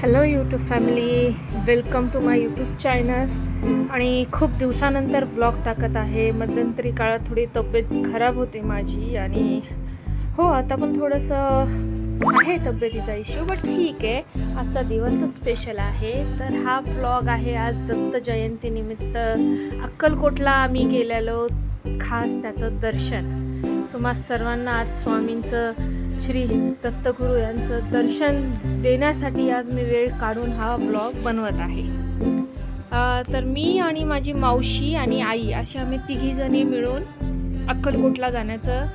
Hello YouTube family welcome to my YouTube channel आणि खूप दिवसानंतर व्लॉग टाकत आहे. मध्यंतरी काळात थोडी तब्येत खराब होते माझी आणि हो आता पण थोडंसं आहे तब्येतीचा इश्यू बट ठीक आहे. आजचा दिवसच स्पेशल आहे. तर हा व्लॉग आहे आज दत्त जयंतीनिमित्त अक्कलकोटला आम्ही गेलेलो खास त्याचं दर्शन. तुम्हा सर्वांना आज स्वामींचं श्री दत्तगुरू यांचं दर्शन देण्यासाठी आज मी वेळ काढून हा ब्लॉग बनवत आहे. तर मी आणि माझी मावशी आणि आई अशी आम्ही तिघीजणी मिळून अक्कलकोटला जाण्याचं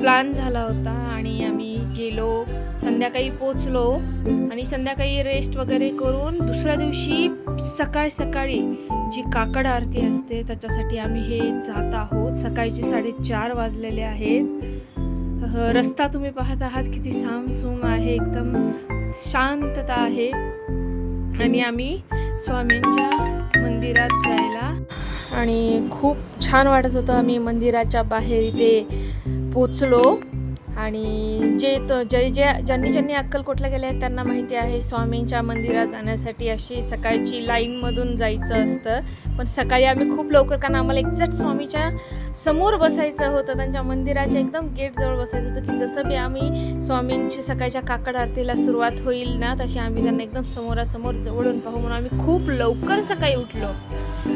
प्लॅन झाला होता आणि आम्ही गेलो संध्याकाळी पोचलो आणि संध्याकाळी रेस्ट वगैरे करून दुसऱ्या दिवशी सकाळी सकाळी जी काकड आरती असते त्याच्यासाठी आम्ही हे जात आहोत. सकाळचे साडेचार वाजलेले आहेत. रस्ता तुम्ही पाहत आहात किती सामसूम आहे एकदम शांतता आहे. आणि आम्ही स्वामींच्या मंदिरात जायला आणि खूप छान वाटत होतं. आम्ही मंदिराच्या बाहेर इथे पोचलो आणि जे तो जे जे ज्यांनी ज्यांनी अक्कलकोटला गेले आहेत त्यांना माहिती आहे स्वामींच्या मंदिरात जाण्यासाठी अशी सकाळची लाईनमधून जायचं असतं. पण सकाळी आम्ही खूप लवकर कारण आम्हाला एक्झॅक्ट स्वामीच्या समोर बसायचं होतं. त्यांच्या मंदिराच्या एकदम गेटजवळ बसायचं होतं की जसं बी आम्ही स्वामींची सकाळच्या काकड आरतीला सुरुवात होईल ना तशी आम्ही त्यांना एकदम समोरासमोर जवळून पाहू. म्हणून आम्ही खूप लवकर सकाळी उठलो.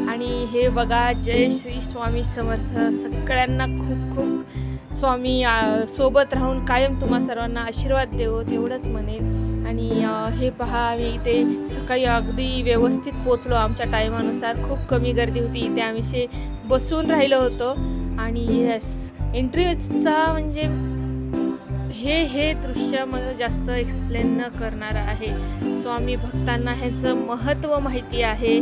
आणि हे बघा जय श्री स्वामी समर्थ. सगळ्यांना खूप खूप स्वामी सोबत राहून कायम तुम्हा सर्वांना आशीर्वाद देवो तेवढंच म्हणेल आणि हे पहा आम्ही इथे सकाळी अगदी व्यवस्थित पोचलो आमच्या टायमानुसार. खूप कमी गर्दी होती. इथे आम्ही शे बसून राहिलो होतो. आणि येस एंट्रीचा म्हणजे हे हे दृश्य मला जास्त एक्सप्लेन न करणार आहे. स्वामी भक्तांना ह्याचं महत्त्व माहिती आहे.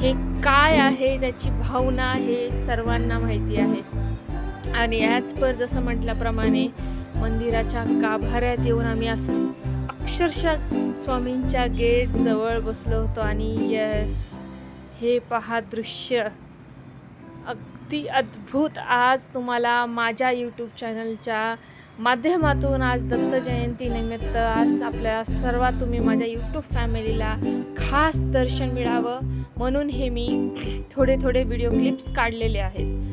हे काय आहे त्याची भावना हे सर्वांना माहिती आहे. आणि ॲज पर जसं म्हटल्याप्रमाणे मंदिराच्या गाभाऱ्यात येऊन आम्ही असं अक्षरशः स्वामींच्या गेट जवळ बसलो होतो आणि यस हे पहा दृश्य. अगदी अद्भुत. आज तुम्हाला माझ्या यूट्यूब चॅनलच्या माध्यमातून आज दत्त निमित्त आज आपल्या सर्वात तुम्ही माझ्या यूट्यूब फॅमिलीला खास दर्शन मिळावं म्हणून हे मी थोडे थोडे व्हिडिओ क्लिप्स काढलेले आहेत.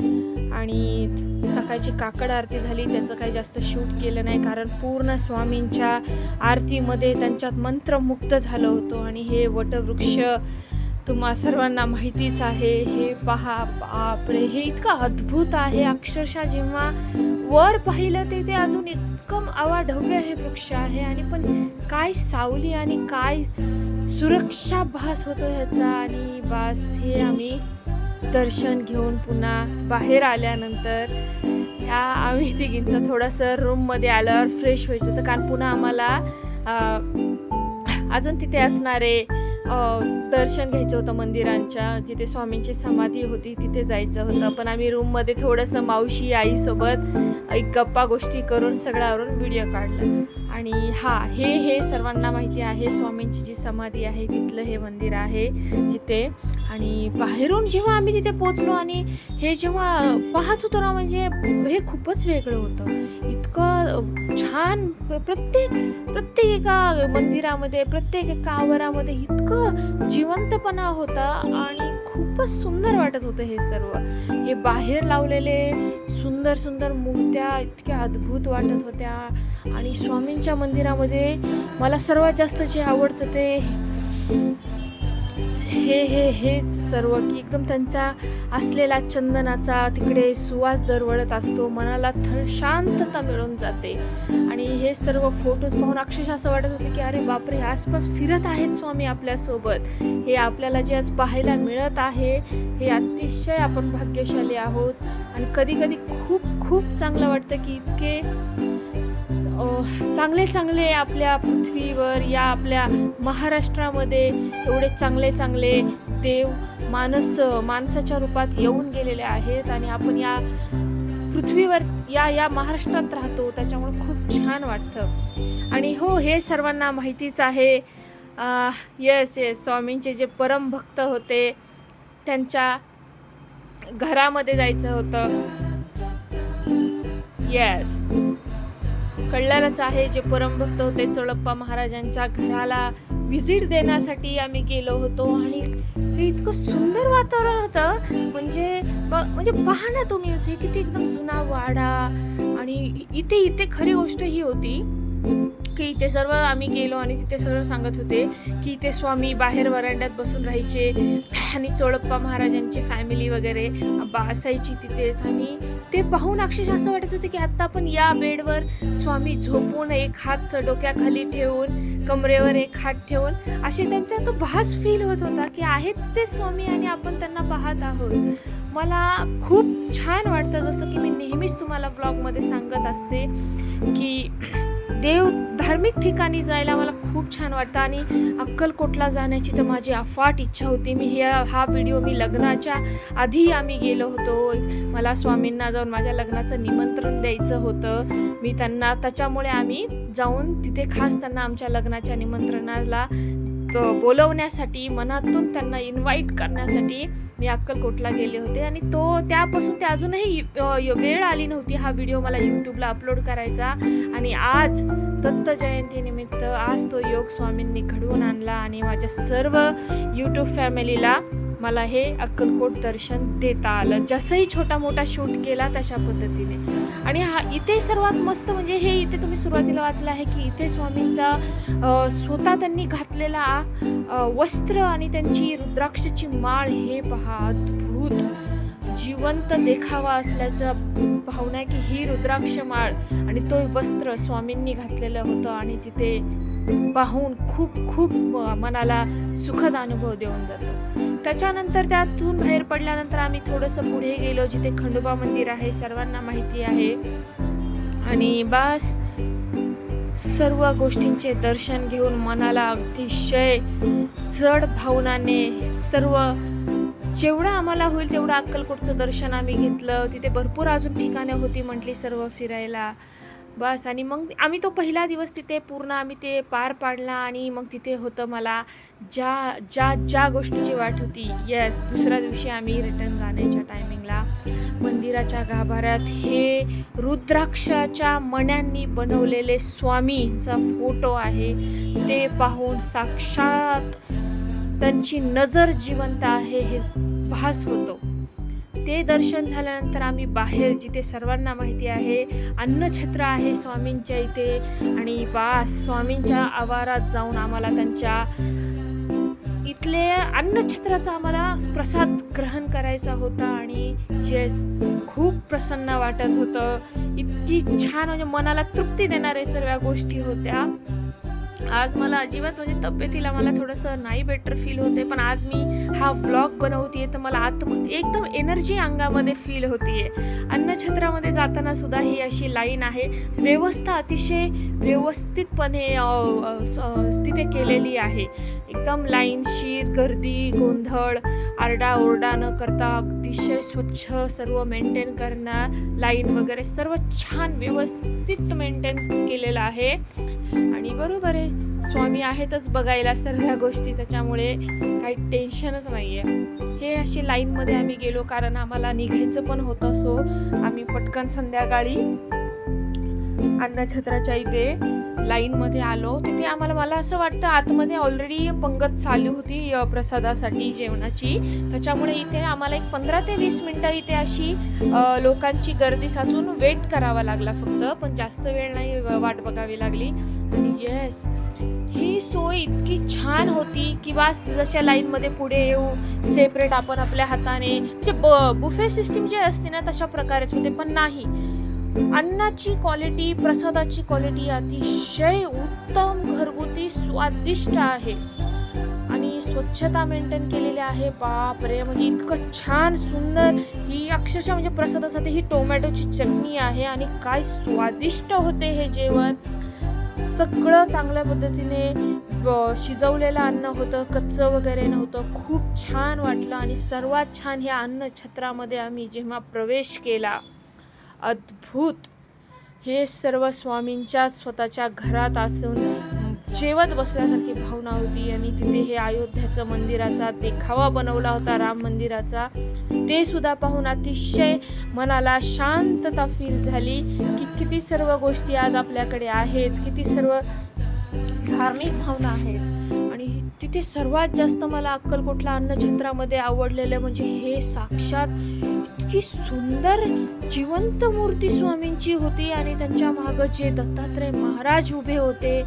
आणि सकाळची काकड आरती झाली त्याचं काही जास्त शूट केलं नाही कारण पूर्ण स्वामींच्या आरतीमध्ये त्यांच्यात मंत्रमुग्ध झालं होतं आणि हे वटवृक्ष तुम्हा सर्वांना माहितीच आहे हे पहा बापरे हे इतकं अद्भुत आहे. अक्षरशः जेव्हा वर पाहिलं ते ते अजून इतकं आवाढव्य हे वृक्ष आहे आणि पण काय सावली आणि काय सुरक्षा भास होतो ह्याचा. आणि बास हे आम्ही दर्शन घेऊन पुन्हा बाहेर आल्यानंतर ह्या आम्ही तिघींचं थोडंसं रूममध्ये आल्यावर फ्रेश व्हायचं होतं. कारण पुन्हा आम्हाला अजून तिथे असणारे दर्शन घ्यायचं होतं मंदिरांच्या जिथे स्वामींची समाधी होती तिथे जायचं होतं. पण आम्ही रूममध्ये थोडंसं मावशी आईसोबत एक गप्पा गोष्टी करून सगळ्यावरून व्हिडिओ काढला. आणि हा हे हे सर्वांना माहिती आहे स्वामींची जी समाधी आहे तिथलं हे मंदिर आहे जिथे. आणि बाहेरून जेव्हा आम्ही तिथे पोचलो आणि हे जेव्हा पाहत होतो ना म्हणजे हे खूपच वेगळं होतं. इतकं छान प्रत्येक प्रत्येक एका मंदिरामध्ये प्रत्येक एका आवारामध्ये इतकं जिवंतपणा होता आणि खूपच सुंदर वाटत होतं हे सर्व. हे बाहेर लावलेले सुंदर सुंदर मूर्त्या इतक्या अद्भुत वाटत होत्या. आणि स्वामींच्या मंदिरामध्ये मला सर्वात जास्त जे आवडतं ते हे हे हे सर्व की एकदम त्यांचा असलेला चंदनाचा तिकडे सुवास दरवळत असतो. मनाला थ शांतता मिळून जाते. आणि हे सर्व फोटोज पाहून अक्षरशः असं वाटत होते की अरे बापरे आसपास फिरत आहेत स्वामी आपल्यासोबत. हे आपल्याला जे आज पाहायला मिळत आहे हे अतिशय आपण भाग्यशाली आहोत. आणि कधी कधी खूप खूप चांगलं वाटतं की इतके चांगले चांगले आपल्या पृथ्वीवर या आपल्या महाराष्ट्रामध्ये एवढे चांगले चांगले देव माणस माणसाच्या रूपात येऊन गेलेले आहेत आणि आपण या पृथ्वीवर या या महाराष्ट्रात राहतो. त्याच्यामुळे खूप छान वाटतं. आणि हो हे सर्वांना माहितीच आहे. येस येस स्वामींचे जे परमभक्त होते त्यांच्या घरामध्ये जायचं होतं. येस कळलेलंच आहे जे परमभक्त होते चोळप्पा महाराजांच्या घराला व्हिजिट देण्यासाठी आम्ही गेलो होतो. आणि हे इतकं सुंदर वातावरण होतं. म्हणजे ब- म्हणजे पहा ना तुम्ही हे किती एकदम जुना वाडा. आणि इथे इथे खरी गोष्ट ही होती की इथे सर्व आम्ही गेलो आणि तिथे सर्व सांगत होते की ते स्वामी बाहेर वरांड्यात बसून राहायचे. आणि चोळप्पा महाराजांची फॅमिली वगैरे बा- असायची तिथेच आणि ते पाहून अक्षरशः असं वाटत होते की आत्ता आपण या बेडवर स्वामी झोपून एक हात डोक्याखाली ठेवून कमरेवर एक हात ठेवून असे त्यांचा तो भास फील होत होता की आहेत ते स्वामी आणि आपण त्यांना पाहत आहोत. मला खूप छान वाटतं जसं की मी नेहमीच तुम्हाला ब्लॉगमध्ये सांगत असते की देव धार्मिक ठिकाणी जायला मला खूप छान वाटतं आणि अक्कलकोटला जाण्याची तर माझी अफाट इच्छा होती. मी हे हा व्हिडिओ मी लग्नाच्या आधी आम्ही गेलो होतो. मला स्वामींना जाऊन माझ्या लग्नाचं निमंत्रण द्यायचं होतं. मी त्यांना त्याच्यामुळे आम्ही जाऊन तिथे खास त्यांना आमच्या लग्नाच्या निमंत्रणाला बोलवण्यासाठी मनातून त्यांना इन्व्हाइट करण्यासाठी मी अक्कलकोटला गेले होते. आणि तो त्यापासून ते अजूनही वेळ आली नव्हती हा व्हिडिओ मला यूट्यूबला अपलोड करायचा. आणि आज दत्त जयंतीनिमित्त आज तो योग स्वामींनी घडवून आणला. आणि माझ्या सर्व यूट्यूब फॅमिलीला मला हे अक्कलकोट दर्शन देता आलं. जसंही छोटा मोठा शूट केला तशा पद्धतीने. आणि हा इथे सर्वात मस्त म्हणजे हे इथे तुम्ही सुरुवातीला वाचलं आहे की इथे स्वामींचा स्वतः त्यांनी घातलेला वस्त्र आणि त्यांची रुद्राक्षची माळ हे पहा अद्भुत. जिवंत देखावा असल्याचं भावना आहे की ही रुद्राक्ष माळ आणि तो वस्त्र स्वामींनी घातलेलं होतं आणि तिथे पाहून खूप खूप मनाला सुखद अनुभव देऊन जातो. त्याच्यानंतर त्यातून बाहेर पडल्यानंतर आम्ही थोडंसं पुढे गेलो जिथे खंडोबा मंदिर आहे सर्वांना माहिती आहे. आणि बस सर्व गोष्टींचे दर्शन घेऊन मनाला अतिशय जड भावनाने सर्व जेवढं आम्हाला होईल तेवढं अक्कलकोटचं दर्शन आम्ही घेतलं. तिथे भरपूर अजून ठिकाणं होती म्हटली सर्व फिरायला. बस. आणि मग आम्ही तो पहिला दिवस तिथे पूर्ण आम्ही ते पार पाडला आणि मग तिथे होतं मला ज्या ज्या ज्या गोष्टीची वाट होती. येस दुसऱ्या दिवशी आम्ही रिटर्न जाण्याच्या टायमिंगला मंदिराच्या गाभाऱ्यात हे रुद्राक्षाच्या मण्यांनी बनवलेले स्वामीचा फोटो आहे. ते पाहून साक्षात त्यांची नजर जिवंत आहे हे भास होतो. ते दर्शन झाल्यानंतर आम्ही बाहेर जिथे सर्वांना माहिती आहे अन्नछत्र आहे स्वामींच्या इथे. आणि बास स्वामींच्या आवारात जाऊन आम्हाला त्यांच्या इथले अन्नछत्राचा आम्हाला प्रसाद ग्रहण करायचा होता. आणि येस खूप प्रसन्न वाटत होतं. इतकी छान म्हणजे मनाला तृप्ती देणाऱ्या सर्व गोष्टी होत्या. आज मला अजिबात म्हणजे तब्येतीला मला थोडंसं नाही बेटर फील होते पण आज मी हा व्लॉग बनवते तर मला आत एकदम एनर्जी अंगामध्ये फील होतीये. अन्नछत्रामध्ये जाताना सुद्धा ही अशी लाईन आहे. व्यवस्था अतिशय व्यवस्थितपणे तिथे केलेली आहे. एकदम लाईनशीर गर्दी गोंधळ आरडाओरडा न करता अतिशय स्वच्छ सर्व मेंटेन करणं लाईन वगैरे सर्व छान व्यवस्थित मेंटेन केलेलं आहे. आणि बरोबर आहे स्वामी आहेतच बघायला सर्व गोष्टी त्याच्यामुळे काही टेन्शनच नाही आहे हे अशी लाईनमध्ये आम्ही गेलो कारण आम्हाला निघायचं पण होतं सो आम्ही पटकन संध्याकाळी अन्नछत्राच्या इथे लाईनमध्ये आलो. तिथे आम्हाला मला असं वाटतं आतमध्ये ऑलरेडी पंगत चालू होती प्रसादासाठी जेवणाची. त्याच्यामुळे इथे आम्हाला एक पंधरा ते वीस मिनटं इथे अशी लोकांची गर्दी साचून वेट करावा लागला फक्त. पण जास्त वेळ नाही वाट बघावी लागली. आणि येस ही सोय इतकी छान होती की जशा लाईनमध्ये पुढे येऊ सेपरेट आपण आपल्या हाताने. म्हणजे ब बुफे सिस्टीम जे असते ना तशा प्रकारेच होते पण नाही. अन्नाची क्वालिटी प्रसादाची क्वालिटी अतिशय उत्तम घरगुती स्वादिष्ट आहे. आणि स्वच्छता मेंटेन केलेली आहे. बाप रे म्हणजे इतकं छान सुंदर ही अक्षरशः म्हणजे प्रसादासाठी ही टोमॅटोची चटणी आहे आणि काय स्वादिष्ट होते हे जेवण. सगळं चांगल्या पद्धतीने शिजवलेलं अन्न होतं कच्चं वगैरे नव्हतं. खूप छान वाटलं आणि सर्वात छान ह्या अन्न छत्रामध्ये आम्ही जेव्हा प्रवेश केला अद्भुत. हे सर्व स्वामींच्या स्वतःच्या घरात असून जेवत बसल्यासारखी भावना होती आणि तिथे हे अयोध्याचं मंदिराचा देखावा बनवला होता राम मंदिराचा. ते सुद्धा पाहून अतिशय मनाला शांतता फील झाली की किती सर्व गोष्टी आज आपल्याकडे आहेत किती सर्व धार्मिक भावना आहेत. आणि तिथे सर्वात जास्त मला अक्कलकोटला अन्नछत्रामध्ये आवडलेलं म्हणजे हे साक्षात इतकी सुंदर जिवंत मूर्ती स्वामींची होती आणि त्यांच्या मागं जे दत्तात्रय महाराज उभे होते.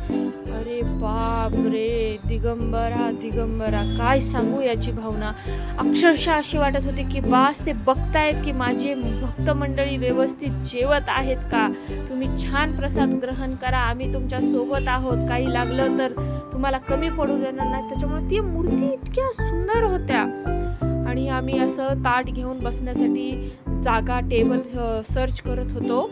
अरे बाप रे दिगंबरा दिगंबरा काय सांगू याची भावना. अक्षरशः अशी वाटत होती की बास ते बघतायत की माझे भक्त मंडळी व्यवस्थित जेवत आहेत का? तुम्ही छान प्रसाद ग्रहण करा आम्ही तुमच्यासोबत आहोत. काही लागलं तर तुम्हाला कमी पडू देणार नाही त्याच्यामुळे ती मूर्ती इतक्या सुंदर होत्या. आणि आम्ही असं ताट घेऊन बसण्यासाठी जागा टेबल सर्च करत होतो.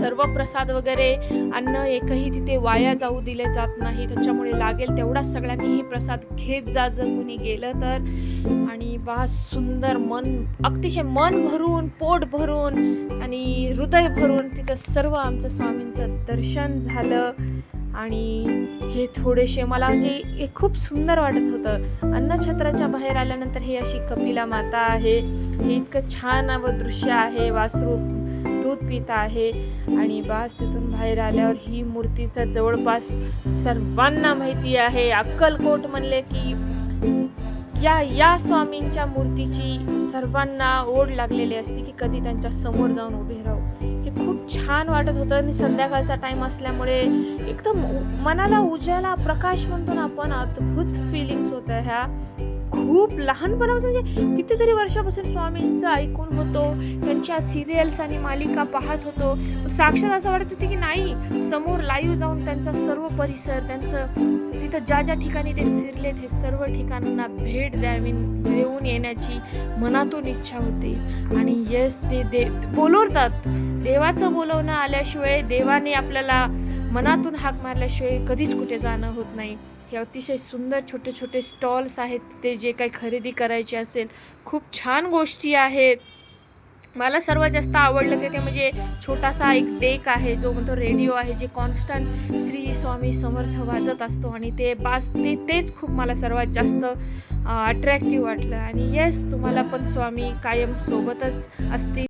सर्व प्रसाद वगैरे अन्न एकही तिथे वाया जाऊ दिले जात नाही. त्याच्यामुळे लागेल तेवढाच सगळ्यांनीही प्रसाद घेत जा जर कुणी गेलं तर. आणि बा सुंदर मन अतिशय मन भरून पोट भरून आणि हृदय भरून तिथं सर्व आमचं स्वामींचं दर्शन झालं. आणि हे थोडेसे मला म्हणजे हे खूप सुंदर वाटत होतं. अन्नछत्राच्या बाहेर आल्यानंतर हे अशी कपिला माता आहे. हे इतकं छान व दृश्य आहे. वासरू दूध पित आहे. आणि बास तिथून बाहेर आल्यावर ही मूर्ती तर जवळपास सर्वांना माहिती आहे. अक्कलकोट म्हणले की या या स्वामींच्या मूर्तीची सर्वांना ओढ लागलेली असते की कधी त्यांच्यासमोर जाऊन उभे राहू. छान वाटत होतं आणि संध्याकाळचा टाईम असल्यामुळे एकदम मनाला उजाला प्रकाश म्हणतो ना आपण अद्भुत फिलिंग्स होत्या ह्या. खूप लहानपणापासून म्हणजे कितीतरी वर्षापासून स्वामींचं ऐकून होतो त्यांच्या सिरियल्स आणि मालिका पाहत होतो. साक्षात असं वाटत होते की नाही समोर लाईव्ह जाऊन त्यांचा सर्व परिसर त्यांचं तिथं ज्या ज्या ठिकाणी ते फिरलेत हे सर्व ठिकाणांना भेट द्यावी देऊन येण्याची मनातून इच्छा होती. आणि येस ते दे बोलवतात. देवाचं बोलवणं आल्याशिवाय देवाने आपल्याला मनातून हाक मारल्याशिवाय कधीच कुठे जाणं होत नाही. हे अतिशय सुंदर छोटे छोटे स्टॉल्स आहेत. ते जे काही खरेदी करायचे असेल खूप छान गोष्टी आहेत. मला सर्वात जास्त आवडलं ते ते म्हणजे छोटासा एक डेक आहे जो म्हणतो रेडिओ आहे जे कॉन्स्टंट श्री स्वामी समर्थ वाजत असतो. आणि ते बास ते तेच खूप मला सर्वात जास्त अट्रॅक्टिव्ह वाटलं. आणि येस तुम्हाला पण स्वामी कायम सोबतच असतील.